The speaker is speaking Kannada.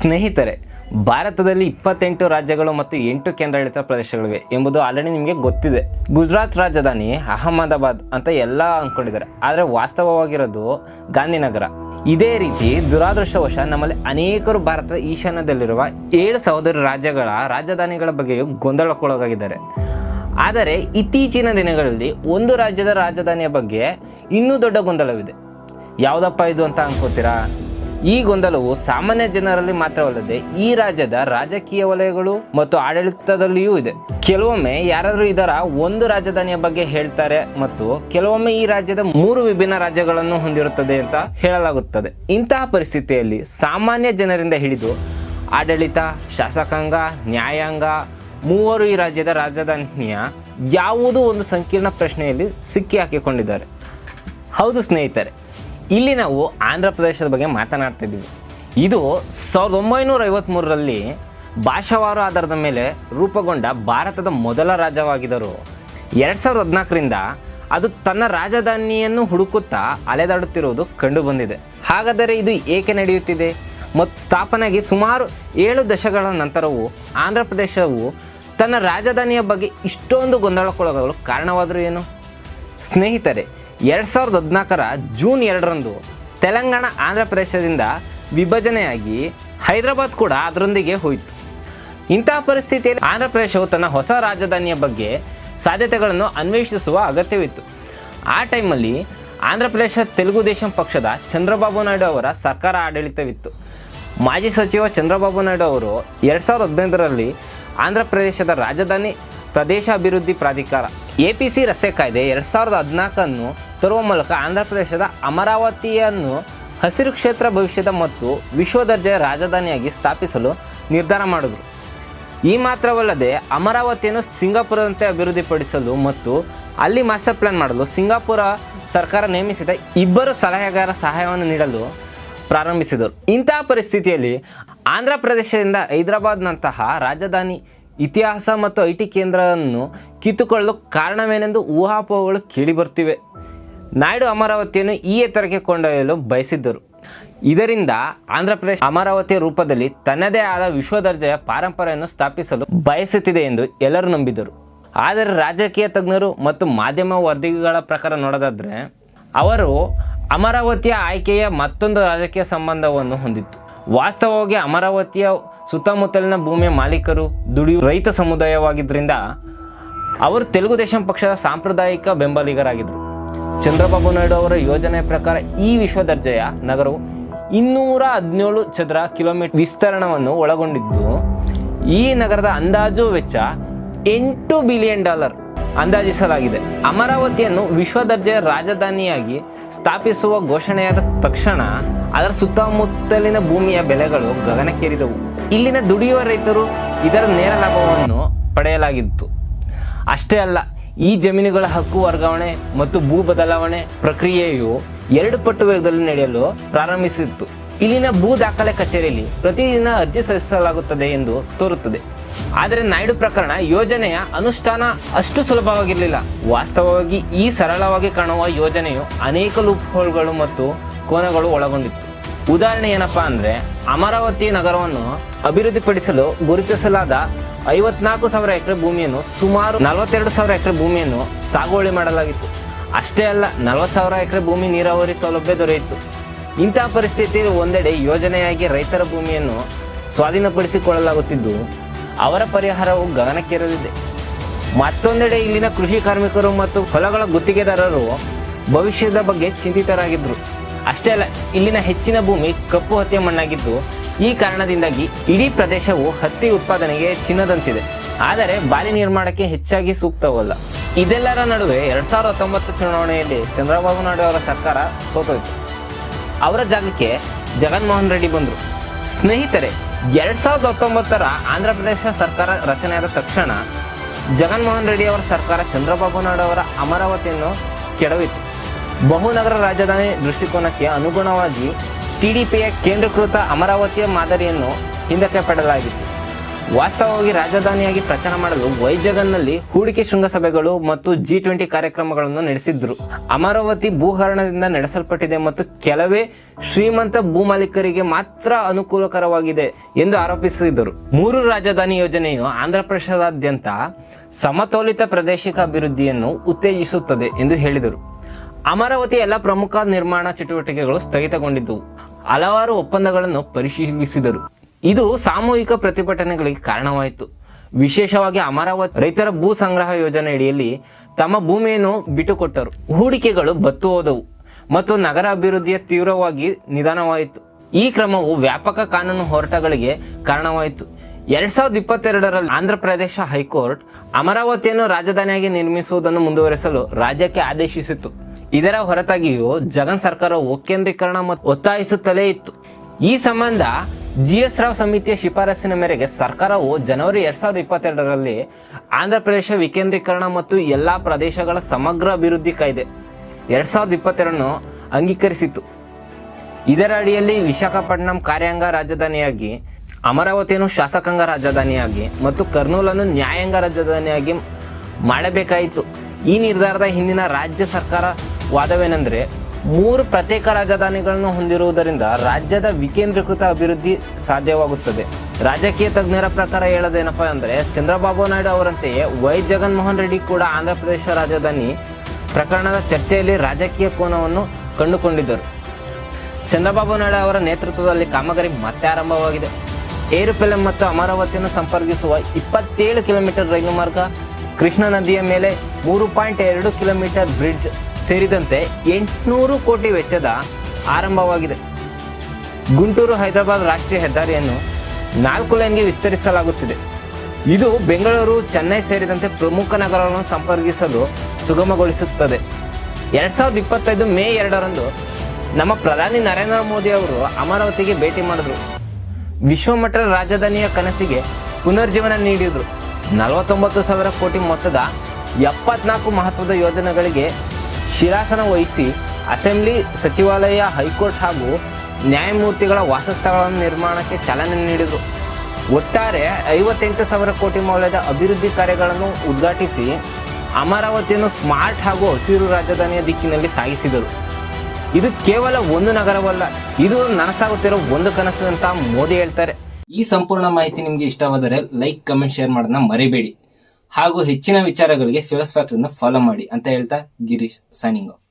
ಸ್ನೇಹಿತರೆ, ಭಾರತದಲ್ಲಿ ಇಪ್ಪತ್ತೆಂಟು ರಾಜ್ಯಗಳು ಮತ್ತು ಎಂಟು ಕೇಂದ್ರಾಡಳಿತ ಪ್ರದೇಶಗಳಿವೆ ಎಂಬುದು ಆಲ್ರೆಡಿ ನಿಮಗೆ ಗೊತ್ತಿದೆ. ಗುಜರಾತ್ ರಾಜಧಾನಿ ಅಹಮದಾಬಾದ್ ಅಂತ ಎಲ್ಲ ಅಂದ್ಕೊಂಡಿದ್ದಾರೆ ಆದರೆ ವಾಸ್ತವವಾಗಿರೋದು ಗಾಂಧಿನಗರ. ಇದೇ ರೀತಿ ದುರಾದೃಷ್ಟವಶ ನಮ್ಮಲ್ಲಿ ಅನೇಕರು ಭಾರತದ ಈಶಾನ್ಯದಲ್ಲಿರುವ ಏಳು ಸಹೋದರ ರಾಜ್ಯಗಳ ರಾಜಧಾನಿಗಳ ಬಗ್ಗೆಯೂ ಗೊಂದಲಕ್ಕೊಳಗಾಗಿದ್ದಾರೆ. ಆದರೆ ಇತ್ತೀಚಿನ ದಿನಗಳಲ್ಲಿ ಒಂದು ರಾಜ್ಯದ ರಾಜಧಾನಿಯ ಬಗ್ಗೆ ಇನ್ನೂ ದೊಡ್ಡ ಗೊಂದಲವಿದೆ. ಯಾವುದಪ್ಪ ಇದು ಅಂತ ಅನ್ಕೋತೀರಾ? ಈ ಗೊಂದಲವು ಸಾಮಾನ್ಯ ಜನರಲ್ಲಿ ಮಾತ್ರವಲ್ಲದೆ ಈ ರಾಜ್ಯದ ರಾಜಕೀಯ ವಲಯಗಳು ಮತ್ತು ಆಡಳಿತದಲ್ಲಿಯೂ ಇದೆ. ಕೆಲವೊಮ್ಮೆ ಯಾರಾದರೂ ಇದರ ಒಂದು ರಾಜಧಾನಿಯ ಬಗ್ಗೆ ಹೇಳ್ತಾರೆ ಮತ್ತು ಕೆಲವೊಮ್ಮೆ ಈ ರಾಜ್ಯದ ಮೂರು ವಿಭಿನ್ನ ರಾಜ್ಯಗಳನ್ನು ಹೊಂದಿರುತ್ತದೆ ಅಂತ ಹೇಳಲಾಗುತ್ತದೆ. ಇಂತಹ ಪರಿಸ್ಥಿತಿಯಲ್ಲಿ ಸಾಮಾನ್ಯ ಜನರಿಂದ ಹಿಡಿದು ಆಡಳಿತ, ಶಾಸಕಾಂಗ, ನ್ಯಾಯಾಂಗ ಮೂವರು ಈ ರಾಜ್ಯದ ರಾಜಧಾನಿಯ ಯಾವುದೋ ಒಂದು ಸಂಕೀರ್ಣ ಪ್ರಶ್ನೆಯಲ್ಲಿ ಸಿಕ್ಕಿ ಹಾಕಿಕೊಂಡಿದ್ದಾರೆ. ಹೌದು ಸ್ನೇಹಿತರೆ ಇಲ್ಲಿ ನಾವು ಆಂಧ್ರ ಪ್ರದೇಶದ ಬಗ್ಗೆ ಮಾತನಾಡ್ತಿದ್ದೀವಿ ಇದು ಸಾವಿರದ ಒಂಬೈನೂರ ಐವತ್ತ್ಮೂರರಲ್ಲಿ ಭಾಷಾವಾರು ಆಧಾರದ ಮೇಲೆ ರೂಪುಗೊಂಡ ಭಾರತದ ಮೊದಲ ರಾಜ್ಯವಾಗಿದ್ದರು. ಎರಡು ಸಾವಿರದ ಹದಿನಾಲ್ಕರಿಂದ ಅದು ತನ್ನ ರಾಜಧಾನಿಯನ್ನು ಹುಡುಕುತ್ತಾ ಅಲೆದಾಡುತ್ತಿರುವುದು ಕಂಡುಬಂದಿದೆ ಹಾಗಾದರೆ ಇದು ಏಕೆ ನಡೆಯುತ್ತಿದೆ? ಮತ್ತು ಸ್ಥಾಪನೆಗೆ ಸುಮಾರು ಏಳು ದಶಕಗಳ ನಂತರವೂ ಆಂಧ್ರ ಪ್ರದೇಶವು ತನ್ನ ರಾಜಧಾನಿಯ ಬಗ್ಗೆ ಇಷ್ಟೊಂದು ಗೊಂದಲಕ್ಕೊಳಗಲು ಕಾರಣವಾದರೂ ಏನು? ಸ್ನೇಹಿತರೆ ಎರಡು ಸಾವಿರದ ಹದಿನಾಲ್ಕರ ಜೂನ್ ಎರಡರಂದು ತೆಲಂಗಾಣ, ಆಂಧ್ರ ಪ್ರದೇಶದಿಂದ ವಿಭಜನೆಯಾಗಿ ಹೈದರಾಬಾದ್ ಕೂಡ ಅದರೊಂದಿಗೆ ಹೋಯಿತು. ಇಂತಹ ಪರಿಸ್ಥಿತಿಯಲ್ಲಿ ಆಂಧ್ರ ಪ್ರದೇಶವು ತನ್ನ ಹೊಸ ರಾಜಧಾನಿಯ ಬಗ್ಗೆ ಸಾಧ್ಯತೆಗಳನ್ನು ಅನ್ವೇಷಿಸುವ ಅಗತ್ಯವಿತ್ತು. ಆ ಟೈಮಲ್ಲಿ ಆಂಧ್ರ ಪ್ರದೇಶ, ತೆಲುಗು ದೇಶಂ ಪಕ್ಷದ ಚಂದ್ರಬಾಬು ನಾಯ್ಡು ಅವರ ಸರ್ಕಾರ ಆಡಳಿತವಿತ್ತು. ಮಾಜಿ ಸಚಿವ ಚಂದ್ರಬಾಬು ನಾಯ್ಡು ಅವರು ಎರಡು ಸಾವಿರದ ಹದಿನೈದರಲ್ಲಿ ಆಂಧ್ರ ಪ್ರದೇಶದ ರಾಜಧಾನಿ ಪ್ರದೇಶ ಅಭಿವೃದ್ಧಿ ಪ್ರಾಧಿಕಾರ ಎ ಪಿ ಸಿ ರಸ್ತೆ ಕಾಯ್ದೆ ಎರಡು ಸಾವಿರದ ಹದಿನಾಲ್ಕನ್ನು ತರುವ ಮೂಲಕ ಆಂಧ್ರ ಪ್ರದೇಶದ ಅಮರಾವತಿಯನ್ನು ಹಸಿರು ಕ್ಷೇತ್ರ ಭವಿಷ್ಯದ ಮತ್ತು ವಿಶ್ವ ದರ್ಜೆಯ ರಾಜಧಾನಿಯಾಗಿ ಸ್ಥಾಪಿಸಲು ನಿರ್ಧಾರ ಮಾಡಿದರು. ಈ ಮಾತ್ರವಲ್ಲದೆ ಅಮರಾವತಿಯನ್ನು ಸಿಂಗಾಪುರದಂತೆ ಅಭಿವೃದ್ಧಿಪಡಿಸಲು ಮತ್ತು ಅಲ್ಲಿ ಮಾಸ್ಟರ್ ಪ್ಲಾನ್ ಮಾಡಲು ಸಿಂಗಾಪುರ ಸರ್ಕಾರ ನೇಮಿಸಿದ ಇಬ್ಬರು ಸಲಹೆಗಾರ ಸಹಾಯವನ್ನು ನೀಡಲು ಪ್ರಾರಂಭಿಸಿದರು. ಇಂತಹ ಪರಿಸ್ಥಿತಿಯಲ್ಲಿ ಆಂಧ್ರ ಪ್ರದೇಶದಿಂದ ಹೈದರಾಬಾದ್ನಂತಹ ರಾಜಧಾನಿ ಇತಿಹಾಸ ಮತ್ತು ಐ ಟಿ ಕೇಂದ್ರವನ್ನು ಕಿತ್ತುಕೊಳ್ಳಲು ಕಾರಣವೇನೆಂದು ಊಹಾಪೋಹಗಳು ಕೇಳಿಬರ್ತಿವೆ ನಾಯ್ಡು ಅಮರಾವತಿಯನ್ನು ಈ ಎತ್ತರಕ್ಕೆ ಕೊಂಡೊಯ್ಯಲು ಬಯಸಿದ್ದರು. ಇದರಿಂದ ಆಂಧ್ರ ಪ್ರದೇಶ ಅಮರಾವತಿಯ ರೂಪದಲ್ಲಿ ತನ್ನದೇ ಆದ ವಿಶ್ವ ದರ್ಜೆಯ ಪರಂಪರೆಯನ್ನು ಸ್ಥಾಪಿಸಲು ಬಯಸುತ್ತಿದೆ ಎಂದು ಎಲ್ಲರೂ ನಂಬಿದರು. ಆದರೆ ರಾಜಕೀಯ ತಜ್ಞರು ಮತ್ತು ಮಾಧ್ಯಮ ವರದಿಗಳ ಪ್ರಕಾರ ನೋಡೋದಾದರೆ, ಅವರು ಅಮರಾವತಿಯ ಆಯ್ಕೆಯ ಮತ್ತೊಂದು ರಾಜಕೀಯ ಸಂಬಂಧವನ್ನು ಹೊಂದಿತ್ತು. ವಾಸ್ತವವಾಗಿ ಅಮರಾವತಿಯ ಸುತ್ತಮುತ್ತಲಿನ ಭೂಮಿಯ ಮಾಲೀಕರು ದುಡಿಯುವ ರೈತ ಸಮುದಾಯವಾಗಿದ್ದರಿಂದ ಅವರು ತೆಲುಗು ದೇಶಂ ಪಕ್ಷದ ಸಾಂಪ್ರದಾಯಿಕ ಬೆಂಬಲಿಗರಾಗಿದ್ದರು ಚಂದ್ರಬಾಬು ನಾಯ್ಡು ಅವರ ಯೋಜನೆ ಪ್ರಕಾರ ಈ ವಿಶ್ವ ದರ್ಜೆಯ ನಗರವು ಇನ್ನೂರ ಹದಿನೇಳು ಚದರ ಕಿಲೋಮೀಟರ್ ವಿಸ್ತರಣವನ್ನು ಒಳಗೊಂಡಿದ್ದು, ಈ ನಗರದ ಅಂದಾಜು ವೆಚ್ಚ ಎಂಟು ಬಿಲಿಯನ್ ಡಾಲರ್ ಅಂದಾಜಿಸಲಾಗಿದೆ. ಅಮರಾವತಿಯನ್ನು ವಿಶ್ವ ದರ್ಜೆಯ ರಾಜಧಾನಿಯಾಗಿ ಸ್ಥಾಪಿಸುವ ಘೋಷಣೆಯಾದ ತಕ್ಷಣ ಅದರ ಸುತ್ತಮುತ್ತಲಿನ ಭೂಮಿಯ ಬೆಲೆಗಳು ಗಗನಕ್ಕೇರಿದವು. ಇಲ್ಲಿನ ದುಡಿಯುವ ರೈತರು ಇದರ ನೇರ ಲಾಭವನ್ನು ಪಡೆಯಲಾಗಿತ್ತು. ಅಷ್ಟೇ ಅಲ್ಲ, ಈ ಜಮೀನುಗಳ ಹಕ್ಕು ವರ್ಗಾವಣೆ ಮತ್ತು ಭೂ ಬದಲಾವಣೆ ಪ್ರಕ್ರಿಯೆಯು ಎರಡು ಪಟ್ಟು ವೇಗದಲ್ಲಿ ನಡೆಯಲು ಪ್ರಾರಂಭಿಸಿತ್ತು. ಇಲ್ಲಿನ ಭೂ ದಾಖಲೆ ಕಚೇರಿಯಲ್ಲಿ ಪ್ರತಿದಿನ ಅರ್ಜಿ ಸಲ್ಲಿಸಲಾಗುತ್ತದೆ ಎಂದು ತೋರುತ್ತದೆ. ಆದರೆ ನಾಯ್ಡು ಪ್ರಕರಣ ಯೋಜನೆಯ ಅನುಷ್ಠಾನ ಅಷ್ಟು ಸುಲಭವಾಗಿರಲಿಲ್ಲ. ವಾಸ್ತವವಾಗಿ ಈ ಸರಳವಾಗಿ ಕಾಣುವ ಯೋಜನೆಯು ಅನೇಕ ಲೂಪ್ ಹೋಲ್ಗಳು ಮತ್ತು ಕೋನಗಳು ಒಳಗೊಂಡಿತ್ತು. ಉದಾಹರಣೆ ಏನಪ್ಪಾ ಅಂದ್ರೆ ಅಮರಾವತಿ ನಗರವನ್ನು ಅಭಿವೃದ್ಧಿಪಡಿಸಲು ಗುರುತಿಸಲಾದ ಐವತ್ನಾಲ್ಕು ಸಾವಿರ ಎಕರೆ ಭೂಮಿಯನ್ನು ಸುಮಾರು ನಲವತ್ತೆರಡು ಸಾವಿರ ಎಕರೆ ಭೂಮಿಯನ್ನು ಸಾಗುವಳಿ ಮಾಡಲಾಗಿತ್ತು. ಅಷ್ಟೇ ಅಲ್ಲ, ನಲವತ್ತು ಸಾವಿರ ಎಕರೆ ಭೂಮಿ ನೀರಾವರಿ ಸೌಲಭ್ಯ ದೊರೆಯಿತು. ಇಂತಹ ಪರಿಸ್ಥಿತಿ ಒಂದೆಡೆ ಯೋಜನೆಯಾಗಿ ರೈತರ ಭೂಮಿಯನ್ನು ಸ್ವಾಧೀನಪಡಿಸಿಕೊಳ್ಳಲಾಗುತ್ತಿದ್ದು, ಅವರ ಪರಿಹಾರವು ಗಗನಕ್ಕೇರಲಿದೆ. ಮತ್ತೊಂದೆಡೆ ಇಲ್ಲಿನ ಕೃಷಿ ಕಾರ್ಮಿಕರು ಮತ್ತು ಹೊಲಗಳ ಗುತ್ತಿಗೆದಾರರು ಭವಿಷ್ಯದ ಬಗ್ಗೆ ಚಿಂತಿತರಾಗಿದ್ದರು. ಅಷ್ಟೇ ಅಲ್ಲ, ಇಲ್ಲಿನ ಹೆಚ್ಚಿನ ಭೂಮಿ ಕಪ್ಪು ಹತ್ತಿಯ ಮಣ್ಣಾಗಿದ್ದು, ಈ ಕಾರಣದಿಂದಾಗಿ ಇಡೀ ಪ್ರದೇಶವು ಹತ್ತಿ ಉತ್ಪಾದನೆಗೆ ಚಿನ್ನದಂತಿದೆ. ಆದರೆ ಬಾಲಿ ನಿರ್ಮಾಣಕ್ಕೆ ಹೆಚ್ಚಾಗಿ ಸೂಕ್ತವಲ್ಲ. ಇದೆಲ್ಲರ ನಡುವೆ ಎರಡ್ ಸಾವಿರದ ಹತ್ತೊಂಬತ್ತು ಚುನಾವಣೆಯಲ್ಲಿ ಚಂದ್ರಬಾಬು ನಾಯ್ಡು ಅವರ ಸರ್ಕಾರ ಸೋತೋಯ್ತು. ಅವರ ಜಾಗಕ್ಕೆ ಜಗನ್ಮೋಹನ್ ರೆಡ್ಡಿ ಬಂದರು. ಸ್ನೇಹಿತರೆ, ಎರಡ್ ಸಾವಿರದ ಹತ್ತೊಂಬತ್ತರ ಆಂಧ್ರ ಪ್ರದೇಶ ಸರ್ಕಾರ ರಚನೆಯಾದ ತಕ್ಷಣ ಜಗನ್ಮೋಹನ್ ರೆಡ್ಡಿ ಅವರ ಸರ್ಕಾರ ಚಂದ್ರಬಾಬು ನಾಯ್ಡು ಅವರ ಅಮರಾವತಿಯನ್ನು ಕೆಡವಿತು ಬಹುನಗರ ರಾಜಧಾನಿ ದೃಷ್ಟಿಕೋನಕ್ಕೆ ಅನುಗುಣವಾಗಿ ಟಿಡಿಪಿಯ ಕೇಂದ್ರೀಕೃತ ಅಮರಾವತಿಯ ಮಾದರಿಯನ್ನು ಹಿಂದಕ್ಕೆ ಪಡೆಯಲಾಗಿತ್ತು. ವಾಸ್ತವವಾಗಿ ರಾಜಧಾನಿಯಾಗಿ ಪ್ರಚಾರ ಮಾಡಲು ವೈಜಗನ್ನಲ್ಲಿ ಹೂಡಿಕೆ ಶೃಂಗಸಭೆಗಳು ಮತ್ತು ಜಿ ಟ್ವೆಂಟಿ ಕಾರ್ಯಕ್ರಮಗಳನ್ನು ನಡೆಸಿದ್ರು. ಅಮರಾವತಿ ಭೂಹರಣದಿಂದ ನಡೆಸಲ್ಪಟ್ಟಿದೆ ಮತ್ತು ಕೆಲವೇ ಶ್ರೀಮಂತ ಭೂಮಾಲೀಕರಿಗೆ ಮಾತ್ರ ಅನುಕೂಲಕರವಾಗಿದೆ ಎಂದು ಆರೋಪಿಸಿದರು. ಮೂರು ರಾಜಧಾನಿ ಯೋಜನೆಯು ಆಂಧ್ರಪ್ರದೇಶದಾದ್ಯಂತ ಸಮತೋಲಿತ ಪ್ರಾದೇಶಿಕ ಅಭಿವೃದ್ಧಿಯನ್ನು ಉತ್ತೇಜಿಸುತ್ತದೆ ಎಂದು ಹೇಳಿದರು. ಅಮರಾವತಿ ಎಲ್ಲ ಪ್ರಮುಖ ನಿರ್ಮಾಣ ಚಟುವಟಿಕೆಗಳು ಸ್ಥಗಿತಗೊಂಡಿದ್ದವು. ಹಲವಾರು ಒಪ್ಪಂದಗಳನ್ನು ಪರಿಶೀಲಿಸಿದರು. ಇದು ಸಾಮೂಹಿಕ ಪ್ರತಿಭಟನೆಗಳಿಗೆ ಕಾರಣವಾಯಿತು. ವಿಶೇಷವಾಗಿ ಅಮರಾವತಿ ರೈತರ ಭೂ ಸಂಗ್ರಹ ಯೋಜನೆ ಅಡಿಯಲ್ಲಿ ತಮ್ಮ ಭೂಮಿಯನ್ನು ಬಿಟ್ಟುಕೊಟ್ಟರು. ಹೂಡಿಕೆಗಳು ಬತ್ತು ಹೋದವು ಮತ್ತು ನಗರ ಅಭಿವೃದ್ಧಿಯ ತೀವ್ರವಾಗಿ ನಿಧಾನವಾಯಿತು. ಈ ಕ್ರಮವು ವ್ಯಾಪಕ ಕಾನೂನು ಹೋರಾಟಗಳಿಗೆ ಕಾರಣವಾಯಿತು. ಎರಡ್ ಸಾವಿರದ ಇಪ್ಪತ್ತೆರಡರಲ್ಲಿ ಆಂಧ್ರ ಪ್ರದೇಶ ಹೈಕೋರ್ಟ್ ಅಮರಾವತಿಯನ್ನು ರಾಜಧಾನಿಯಾಗಿ ನಿರ್ಮಿಸುವುದನ್ನು ಮುಂದುವರೆಸಲು ರಾಜ್ಯಕ್ಕೆ ಆದೇಶಿಸಿತು ಇದರ ಹೊರತಾಗಿಯೂ ಜಗನ್ ಸರ್ಕಾರವು ಕೇಂದ್ರೀಕರಣ ಮತ್ತು ಒತ್ತಾಯಿಸುತ್ತಲೇ ಇತ್ತು. ಈ ಸಂಬಂಧ ಜಿ ಎಸ್ ರಾವ್ ಸಮಿತಿಯ ಶಿಫಾರಸಿನ ಮೇರೆಗೆ ಸರ್ಕಾರವು ಜನವರಿ ಎರಡ್ ಸಾವಿರದ ಇಪ್ಪತ್ತೆರಡರಲ್ಲಿ ಆಂಧ್ರ ಪ್ರದೇಶ ವಿಕೇಂದ್ರೀಕರಣ ಮತ್ತು ಎಲ್ಲಾ ಪ್ರದೇಶಗಳ ಸಮಗ್ರ ಅಭಿವೃದ್ಧಿ ಕಾಯ್ದೆ ಎರಡ್ ಸಾವಿರದ ಇಪ್ಪತ್ತೆರಡನ್ನು ಅಂಗೀಕರಿಸಿತು ಇದರ ಅಡಿಯಲ್ಲಿ ವಿಶಾಖಪಟ್ಟಣಂ ಕಾರ್ಯಾಂಗ ರಾಜಧಾನಿಯಾಗಿ, ಅಮರಾವತಿಯನ್ನು ಶಾಸಕಾಂಗ ರಾಜಧಾನಿಯಾಗಿ ಮತ್ತು ಕರ್ನೂಲನ್ನು ನ್ಯಾಯಾಂಗ ರಾಜಧಾನಿಯಾಗಿ ಮಾಡಬೇಕಾಯಿತು. ಈ ನಿರ್ಧಾರದ ಹಿಂದಿನ ರಾಜ್ಯ ಸರ್ಕಾರ ವಾದವೇನೆಂದರೆ, ಮೂರು ಪ್ರತ್ಯೇಕ ರಾಜಧಾನಿಗಳನ್ನು ಹೊಂದಿರುವುದರಿಂದ ರಾಜ್ಯದ ವಿಕೇಂದ್ರೀಕೃತ ಅಭಿವೃದ್ಧಿ ಸಾಧ್ಯವಾಗುತ್ತದೆ. ರಾಜಕೀಯ ತಜ್ಞರ ಪ್ರಕಾರ ಹೇಳೋದೇನಪ್ಪ ಅಂದರೆ, ಚಂದ್ರಬಾಬು ನಾಯ್ಡು ಅವರಂತೆಯೇ ವೈ. ಜಗನ್ಮೋಹನ್ ರೆಡ್ಡಿ ಕೂಡ ಆಂಧ್ರ ಪ್ರದೇಶ ರಾಜಧಾನಿ ಪ್ರಕರಣದ ಚರ್ಚೆಯಲ್ಲಿ ರಾಜಕೀಯ ಕೋನವನ್ನು ಕಂಡುಕೊಂಡಿದ್ದರು. ಚಂದ್ರಬಾಬು ನಾಯ್ಡು ಅವರ ನೇತೃತ್ವದಲ್ಲಿ ಕಾಮಗಾರಿ ಮತ್ತೆ ಆರಂಭವಾಗಿದೆ. ಏರುಪೆಲಂ ಮತ್ತು ಅಮರಾವತಿಯನ್ನು ಸಂಪರ್ಕಿಸುವ ಇಪ್ಪತ್ತೇಳು ಕಿಲೋಮೀಟರ್ ರೈಲು ಮಾರ್ಗ ಕೃಷ್ಣಾ ನದಿಯ ಮೇಲೆ ಮೂರು ಪಾಯಿಂಟ್ ಎರಡು ಕಿಲೋಮೀಟರ್ ಬ್ರಿಡ್ಜ್ ಸೇರಿದಂತೆ ಎಂಟುನೂರು ಕೋಟಿ ವೆಚ್ಚದ ಆರಂಭವಾಗಿದೆ. ಗುಂಟೂರು ಹೈದರಾಬಾದ್ ರಾಷ್ಟ್ರೀಯ ಹೆದ್ದಾರಿಯನ್ನು ನಾಲ್ಕು ಲೈನ್ಗೆ ವಿಸ್ತರಿಸಲಾಗುತ್ತಿದೆ. ಇದು ಬೆಂಗಳೂರು, ಚೆನ್ನೈ ಸೇರಿದಂತೆ ಪ್ರಮುಖ ನಗರಗಳನ್ನು ಸಂಪರ್ಕಿಸಲು ಸುಗಮಗೊಳಿಸುತ್ತದೆ. ಎರಡ್ ಸಾವಿರದ ಇಪ್ಪತ್ತೈದು ಮೇ ಎರಡರಂದು ನಮ್ಮ ಪ್ರಧಾನಿ ನರೇಂದ್ರ ಮೋದಿ ಅವರು ಅಮರಾವತಿಗೆ ಭೇಟಿ ಮಾಡಿದ್ರು. ವಿಶ್ವಮಟ್ಟದ ರಾಜಧಾನಿಯ ಕನಸಿಗೆ ಪುನರ್ಜೀವನ ನೀಡಿದ್ರು. ನಲವತ್ತೊಂಬತ್ತು ಸಾವಿರ ಕೋಟಿ ಮೊತ್ತದ ಎಪ್ಪತ್ನಾಲ್ಕು ಮಹತ್ವದ ಯೋಜನೆಗಳಿಗೆ ಶಿರಾಸನ ವಹಿಸಿ ಅಸೆಂಬ್ಲಿ ಸಚಿವಾಲಯ, ಹೈಕೋರ್ಟ್ ಹಾಗೂ ನ್ಯಾಯಮೂರ್ತಿಗಳ ವಾಸಸ್ಥಳಗಳ ನಿರ್ಮಾಣಕ್ಕೆ ಚಾಲನೆ ನೀಡಿದರು. ಒಟ್ಟಾರೆ ಐವತ್ತೆಂಟು ಸಾವಿರ ಕೋಟಿ ಮೌಲ್ಯದ ಅಭಿವೃದ್ಧಿ ಕಾರ್ಯಗಳನ್ನು ಉದ್ಘಾಟಿಸಿ ಅಮರಾವತಿಯನ್ನು ಸ್ಮಾರ್ಟ್ ಹಾಗೂ ಹಸಿರು ರಾಜಧಾನಿಯ ದಿಕ್ಕಿನಲ್ಲಿ ಸಾಗಿಸಿದರು. ಇದು ಕೇವಲ ಒಂದು ನಗರವಲ್ಲ, ಇದು ನನಸಾಗುತ್ತಿರೋ ಒಂದು ಕನಸು ಅಂತ ಮೋದಿ ಹೇಳ್ತಾರೆ. ಈ ಸಂಪೂರ್ಣ ಮಾಹಿತಿ ನಿಮಗೆ ಇಷ್ಟವಾದರೆ ಲೈಕ್, ಕಮೆಂಟ್, ಶೇರ್ ಮಾಡೋದನ್ನ ಮರಿಬೇಡಿ. ಹಾಗೂ ಹೆಚ್ಚಿನ ವಿಚಾರಗಳಿಗೆ ಫ್ಯಾಕ್ಟ್ರಿನ ಫಾಲೋ ಮಾಡಿ ಅಂತ ಹೇಳ್ತಾ ಗಿರೀಶ್ ಸೈನಿಂಗ್ ಆಫ್